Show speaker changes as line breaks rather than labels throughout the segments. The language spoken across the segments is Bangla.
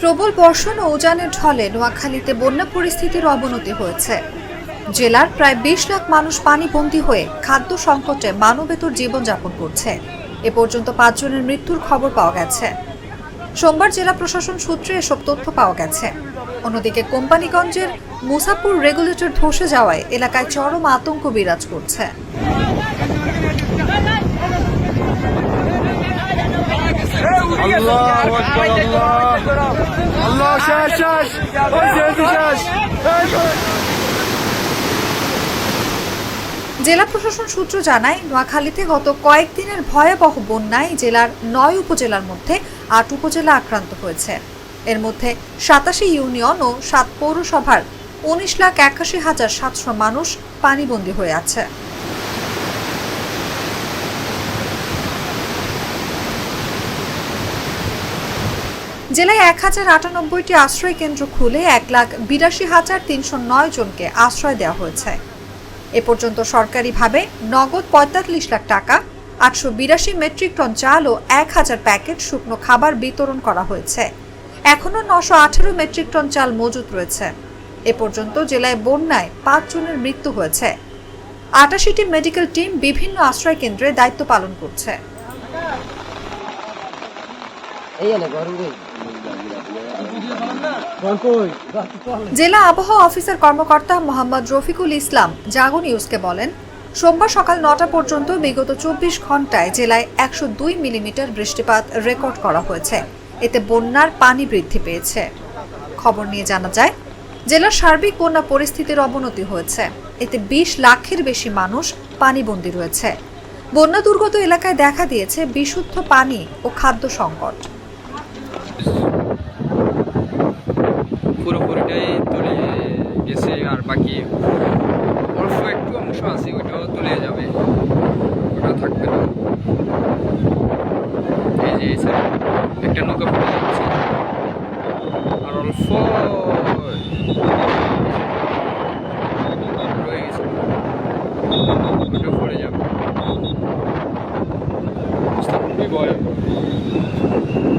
প্রবল বর্ষণ ও উজানের ঢলে নোয়াখালীতে বন্যা পরিস্থিতির অবনতি হয়েছে। জেলার প্রায় বিশ লাখ মানুষ পানিবন্দী হয়ে খাদ্য সংকটে মানবেতর জীবনযাপন করছে। এ পর্যন্ত পাঁচজনের মৃত্যুর খবর পাওয়া গেছে। সোমবার জেলা প্রশাসন সূত্রে এসব তথ্য পাওয়া গেছে। অন্যদিকে কোম্পানিগঞ্জের মুসাপুর রেগুলেটর ধসে যাওয়ায় এলাকায় চরম আতঙ্ক বিরাজ করছে।
আল্লাহ আল্লাহ আল্লাহ শেষ শেষ। ওই শেষ। শেষ
জেলা প্রশাসন সূত্র জানায় নোয়াখালীতে গত কয়েকদিনের ভয়াবহ বন্যায় জেলার নয় উপজেলার মধ্যে আট উপজেলা আক্রান্ত হয়েছে। এর মধ্যে সাতাশি ইউনিয়ন ও সাত পৌরসভার উনিশ লাখ একাশি হাজার সাতশো মানুষ পানিবন্দী হয়ে আছে। জেলায় এক হাজার আটানব্বইটি আশ্রয় কেন্দ্র খুলে এক লাখ বিরাশি হাজার তিনশো নয় জনকে আশ্রয় দেওয়া হয়েছে। এ পর্যন্ত সরকারিভাবে নগদ পঁয়তাল্লিশ লাখ টাকা, আটশো বিরাশি মেট্রিক টন চাল ও এক হাজার প্যাকেট শুকনো খাবার বিতরণ করা হয়েছে। এখনও নশো আঠেরো মেট্রিক টন চাল মজুত রয়েছে। এ পর্যন্ত জেলায় বন্যায় পাঁচ জনের মৃত্যু হয়েছে। আটাশিটি মেডিকেল টিম বিভিন্ন আশ্রয় কেন্দ্রে দায়িত্ব পালন করছে। জেলা আবহাওয়া অফিসার কর্মকর্তা মোহাম্মদ রফিকুল ইসলাম জাগো নিউজকে বলেন, সোমবার সকাল নটা পর্যন্ত বিগত চব্বিশ ঘন্টায় জেলায় একশো দুই মিলিমিটার বৃষ্টিপাত রেকর্ড করা হয়েছে। এতে বন্যার পানি বৃদ্ধি পেয়েছে। খবর নিয়ে জানা যায়, জেলার সার্বিক বন্যা পরিস্থিতির অবনতি হয়েছে। এতে বিশ লাখের বেশি মানুষ পানিবন্দী রয়েছে। বন্যা দুর্গত এলাকায় দেখা দিয়েছে বিশুদ্ধ পানি ও খাদ্য সংকট।
পুরোপুরিটাই তুলে গেছে আর বাকি অল্প একটু অংশ আছে, ওইটাও তুলে যাবে। ওটা থাকবে না। এই যে একটা নৌকা আর অল্প রয়ে গেছে ওটা পড়ে যাবে অবস্থা খুবই ভয়াবহ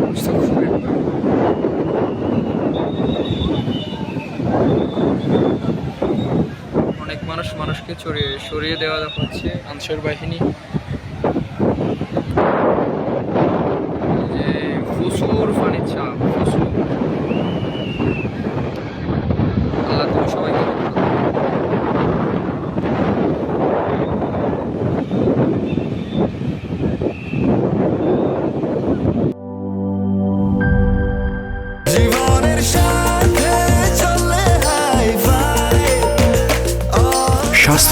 অবস্থা খুবই ভয়াবহ অনেক মানুষকে ছড়িয়ে সরিয়ে দেওয়া হচ্ছে আনসার বাহিনী। যে প্রচুর পানির চাপ প্রচুর